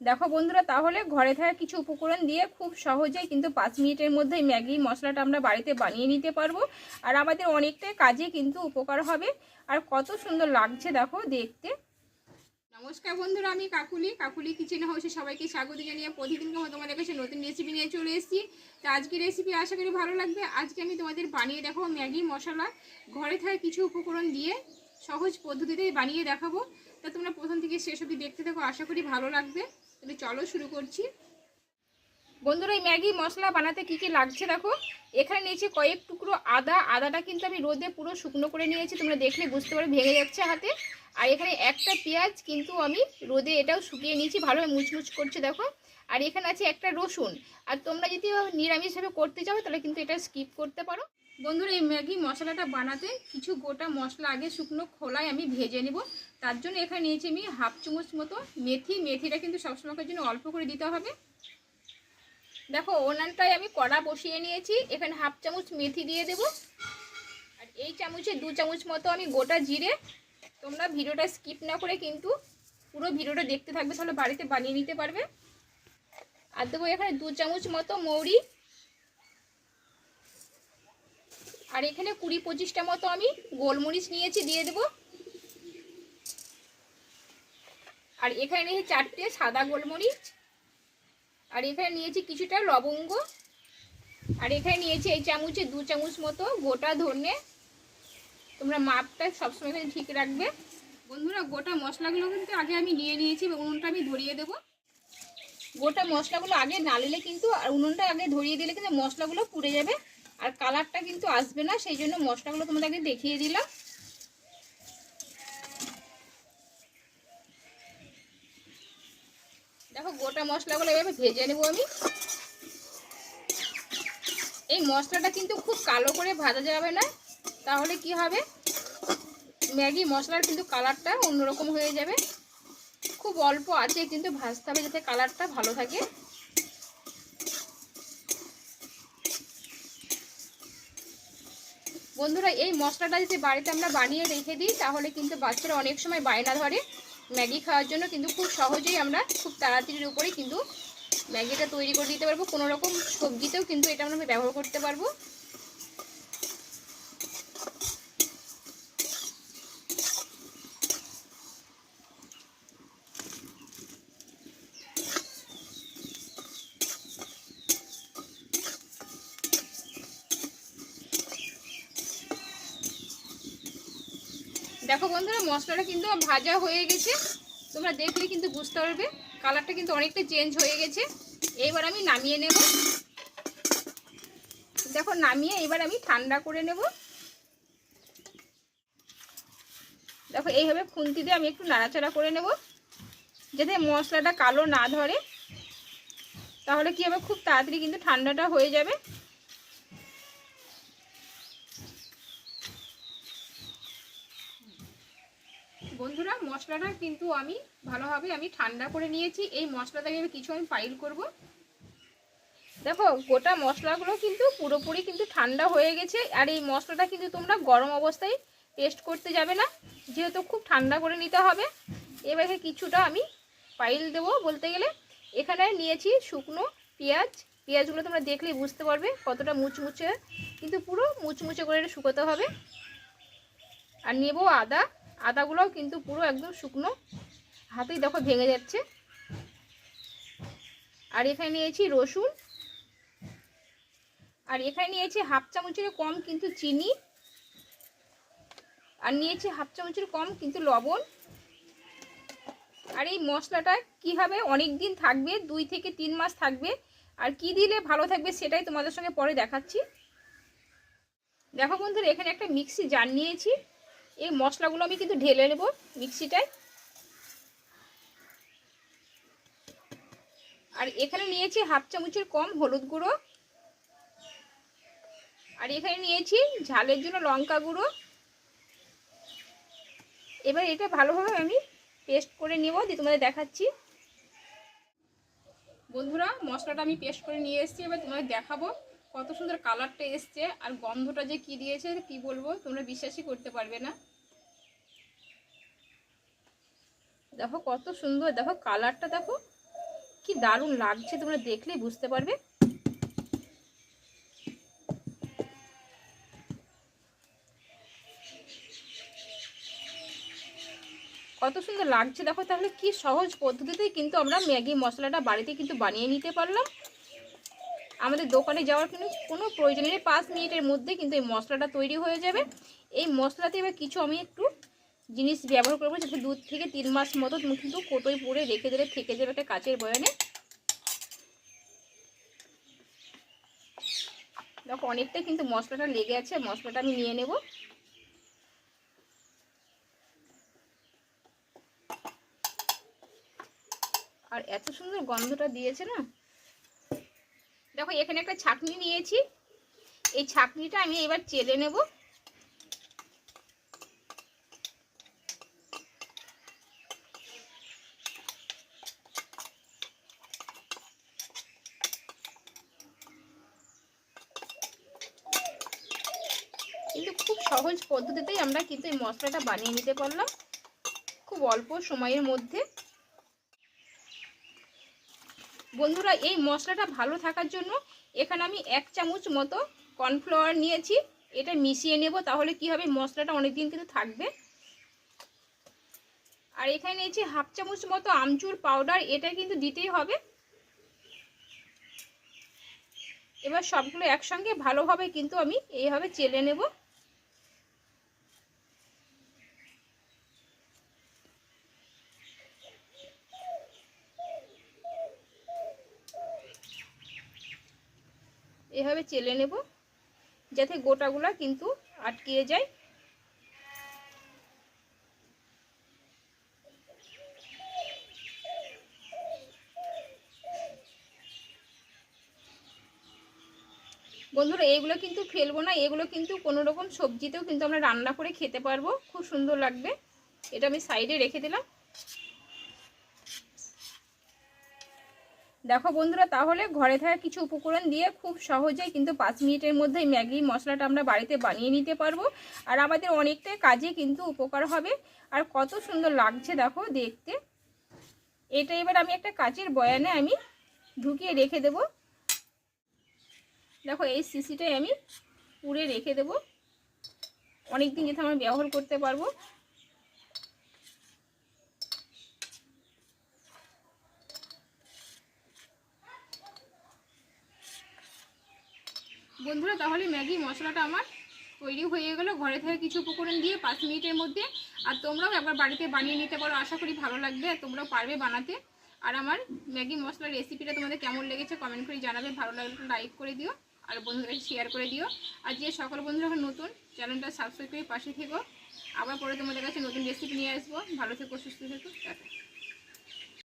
দেখো বন্ধুরা, তাহলে ঘরে থাকা কিছু উপকরণ দিয়ে খুব সহজেই কিন্তু পাঁচ মিনিটের মধ্যে ম্যাগি মশলাটা আমরা বাড়িতে বানিয়ে নিতে পারব। আর আমাদের অনেকটাই কাজে কিন্তু উপকার হবে। আর কত সুন্দর লাগছে দেখো দেখতে। নমস্কার বন্ধুরা, আমি কাকুলি। কাকুলি কিচেন হাউসে সবাইকে স্বাগত জানিয়ে প্রতিদিনকে মতো তোমাদের কাছে নতুন রেসিপি নিয়ে চলে এসেছি। তো আজকে রেসিপি আশা করি ভালো লাগবে। আজকে আমি তোমাদের বানিয়ে দেখাবো ম্যাগি মশলা। ঘরে থাকা কিছু উপকরণ দিয়ে সহজ পদ্ধতিতেই বানিয়ে দেখাবো। তা তোমরা প্রথম থেকে শেষ অবধি দেখতে থাকো, আশা করি ভালো লাগবে। তাহলে চলো শুরু করছি। বন্ধুরা, এই ম্যাগি মশলা বানাতে কি কি লাগছে দেখো? এখানে নিয়েছি কয়েক টুকরো আদা। আদাটা কিন্তু আমি রোদে পুরো শুকনো করে নিয়েছি, তোমরা দেখলে বুঝতে পারো ভেঙে যাচ্ছে হাতে। আর এখানে একটা পেঁয়াজ কিন্তু আমি রোদে এটাও শুকিয়ে নিয়েছি, ভালোভাবে মুচমুচ করছে দেখো। আর এখানে আছে একটা রসুন। আর তোমরা যদি নিরামিষভাবে করতে চাও, তাহলে কিন্তু এটা স্কিপ করতে পারো। বন্ধুরা, এই ম্যাগি মশলাটা বানাতে কিছু গোটা মশলা, আগে শুকনো খোলায় আমি ভেজে নেব। তার জন্য এখানে নিয়েছি আমি হাফ চামচ মতো মেথি। মেথিটা কিন্তু সবসময়ের জন্য অল্প করে দিতে হবে। দেখো, ওনানটায় আমি কড়া বসিয়ে নিয়েছি। এখানে হাফ চামচ মেথি দিয়ে দেব। আর এই চামচে দু চামচ মতো আমি গোটা জিরে। তোমরা ভিডিওটা স্কিপ না করে কিন্তু পুরো ভিডিওটা দেখতে থাকবে, তাহলে বাড়িতে বানিয়ে নিতে পারবে। আর দেবো এখানে দু চামচ মতো মৌরি। আর এখানে কুড়ি পঁচিশটা মতো আমি গোলমরিচ নিয়েছি, দিয়ে দেব। আর এখানে নিয়েছি চারটে সাদা গোলমরিচ। আর এখানে নিয়েছি কিছুটা লবঙ্গ। আর এখানে নিয়েছি এই চামচে দু চামচ মতো গোটা ধনে। তোমরা মাপটা সবসময় এখানে ঠিক রাখবে। বন্ধুরা, গোটা মশলাগুলো কিন্তু আগে আমি নিয়ে নিয়েছি এবং উনুনটা আমি ধরিয়ে দেবো। গোটা মশলাগুলো আগে নালিলে কিন্তু, আর উনুনটা আগে ধরিয়ে দিলে কিন্তু মশলাগুলো পুড়ে যাবে। আর কালারটা কিন্তু আসবে না, সেই জন্য মশলাগুলো তোমাদেরকে দেখিয়ে দিলাম। দেখো, গোটা মশলাগুলো এভাবে ভেজে নেব আমি। এই মশলাটা কিন্তু খুব কালো করে ভাজা যাবে না, তাহলে কি হবে? ম্যাগি মশলার কিন্তু কালারটা অন্যরকম হয়ে যাবে। খুব অল্প আছে, কিন্তু ভাজতে হবে যাতে কালারটা ভালো থাকে। বন্ধুরা, এই মশলাটা যদি বাড়িতে আমরা বানিয়ে রেখে দিই, তাহলে কিন্তু বাচ্চারা অনেক সময় বায়না ধরে। ম্যাগি খাওয়ার জন্য কিন্তু খুব সহজেই আমরা খুব তাড়াতাড়ির উপরে কিন্তু ম্যাগিটা তৈরি করে দিতে পারব। কোনো রকম সবজিতেও কিন্তু এটা আমরা ব্যবহার করতে পারব। দেখো বন্ধুরা, মশলাটা কিন্তু ভাজা হয়ে গেছে। তোমরা দেখলে কিন্তু বুঝতে পারবে, কালারটা কিন্তু অনেকটা চেঞ্জ হয়ে গেছে। এইবার আমি নামিয়ে নেব। দেখো, নামিয়ে এবার আমি ঠান্ডা করে নেব। দেখো, এইভাবে খুন্তি দিয়ে আমি একটু নাড়াচাড়া করে নেব, যাতে মশলাটা কালো না ধরে। তাহলে কি হবে? খুব তাড়াতাড়ি কিন্তু ঠান্ডাটা হয়ে যাবে। বন্ধুরা, মশলাটা কিন্তু আমি ভালোভাবে আমি ঠান্ডা করে নিয়েছি। এই মশলাটাকে আমি কিছু আমি পাইল করব। দেখো, গোটা মশলাগুলো কিন্তু পুরোপুরি কিন্তু ঠান্ডা হয়ে গেছে। আর এই মশলাটা কিন্তু তোমরা গরম অবস্থায় পেস্ট করতে যাবে না। যেহেতু খুব ঠান্ডা করে নিতে হবে, এবারে কিছুটা আমি পাইল দেব বলতে গেলে। এখানে নিয়েছি শুকনো পেঁয়াজ। পেঁয়াজগুলো তোমরা দেখলেই বুঝতে পারবে কতটা মুচমুচে। কিন্তু পুরো মুচমুচে করে শুকোতে হবে। আর নেব আদা। আদাগুলোও কিন্তু পুরো একদম শুকনো। হাতেই দেখো ভেঙে যাচ্ছে। আর এখানে নিয়েছি রসুন। আর এখানে নিয়েছি হাফ চামচের কম কিন্তু চিনি। আর নিয়েছি হাফ চামচের কম কিন্তু লবণ। আর এই মশলাটা কী হবে অনেক দিন থাকবে, দুই থেকে তিন মাস থাকবে, আর কি দিলে ভালো থাকবে সেটাই তোমাদের সঙ্গে পরে দেখাচ্ছি। দেখো বন্ধুরা, এখানে একটা মিক্সি জার নিয়েছি। এই মশলাগুলো আমি কিন্তু ঢেলে নেব মিক্সিটায়। আর এখানে নিয়েছি হাফ চামচের কম হলুদ গুঁড়ো। আর এখানে নিয়েছি ঝালের জন্য লঙ্কা গুঁড়ো। এবার এটা ভালোভাবে আমি পেস্ট করে নেব, দিয়ে তোমাদের দেখাচ্ছি। বন্ধুরা, মশলাটা আমি পেস্ট করে নিয়ে এসেছি, এবার তোমাদের দেখাবো। কত সুন্দর কালারটা এসছে আর গন্ধটা যে কি দিয়েছে, কি বলব, তোমরা বিশ্বাসই করতে পারবে না। দেখো কত সুন্দর, দেখো কালারটা দেখো, কি দারুণ লাগছে, তোমরা দেখলেই বুঝতে পারবে। কত সুন্দর লাগছে, দেখো তাহলে কি সহজ পদ্ধতিতেই কিন্তু আমরা ম্যাগি মশলাটা বাড়িতে কিন্তু বানিয়ে নিতে পারলাম। আমাদের দোকানে যাওয়ার কিন্তু কোনো প্রয়োজন নেই। পাঁচ মিনিটের মধ্যে কিন্তু এই মশলাটা তৈরি হয়ে যাবে। এই মশলাতে এবার কিছু আমি একটু জিনিস ব্যবহার করব যাতে দু থেকে তিন মাস মতো কিন্তু কোটোয় পরে রেখে দিলে থেকে যাবে একটা কাচের বয়ানে। দেখো, অনেকটা কিন্তু মশলাটা লেগে আছে, মশলাটা আমি নিয়ে নেব। আর এত সুন্দর গন্ধটা দিয়েছে না? দেখো, এখানে একটা ছাকনি নিয়েছি। এই ছাকনিটা আমি এবার চেলে নেব। কিন্তু খুব সহজ পদ্ধতিতেই আমরা কিন্তু এই মশলাটা বানিয়ে নিতে পারলাম। খুব অল্প সময়ের মধ্যে। বন্ধুরা, এই মশলাটা ভালো থাকার জন্য এখানে আমি এক চামচ মতো কর্নফ্লাওয়ার নিয়েছি। এটা মিশিয়ে নেব, তাহলে কি হবে? মশলাটা অনেক দিন কিন্তু থাকবে। আর এখানে নিয়েছি হাফ চামচ মতো আমচুর পাউডার, এটা কিন্তু দিতেই হবে। এবার সবগুলো একসঙ্গে ভালোভাবে কিন্তু আমি এইভাবে চেলে নেব। এভাবে চেলে নেব, যাতে গোটাগুলা কিন্তু আটকিয়ে যায়। বন্ধুরা এগুলো কিন্তু ফেলব না, এগুলো কিন্তু কোনো রকম সবজিতেও কিন্তু আমরা রান্না করে খেতে পারব। খুব সুন্দর লাগবে। এটা আমি সাইডে রেখে দিলাম। দেখো বন্ধুরা, তাহলে ঘরে থাকা কিছু উপকরণ দিয়ে খুব সহজেই কিন্তু পাঁচ মিনিটের মধ্যে ম্যাগি মশলাটা আমরা বাড়িতে বানিয়ে নিতে পারব। আর আমাদের অনেকটাই কাজে কিন্তু উপকার হবে। আর কত সুন্দর লাগছে দেখো দেখতে। এটা এবার আমি একটা কাচের বয়ানে আমি ঢুকিয়ে রেখে দেব। দেখো, এই সিসিটাই আমি পুড়ে রেখে দেব। অনেক দিন যেতে আমরা ব্যবহার করতে পারব। বন্ধুরা, তাহলে ম্যাগি মশলাটা আমার তৈরি হয়ে গেল। ঘরে থেকে কিছু উপকরণ দিয়ে পাঁচ মিনিটের মধ্যে। আর তোমরাও একবার বাড়িতে বানিয়ে নিতে পারো, আশা করি ভালো লাগবে। আর তোমরাও পারবে বানাতে। আর আমার ম্যাগি মশলার রেসিপিটা তোমাদের কেমন লেগেছে কমেন্ট করে জানাবে। ভালো লাগলে লাইক করে দিও, আর বন্ধুদের শেয়ার করে দিও। আর যে সকল বন্ধুরা এখন নতুন চ্যানেলটা সাবস্ক্রাইব করে পাশে থেকো। আবার পরে তোমাদের কাছে নতুন রেসিপি নিয়ে আসব। ভালো থেকো, সুস্থ থেকো, টাটা।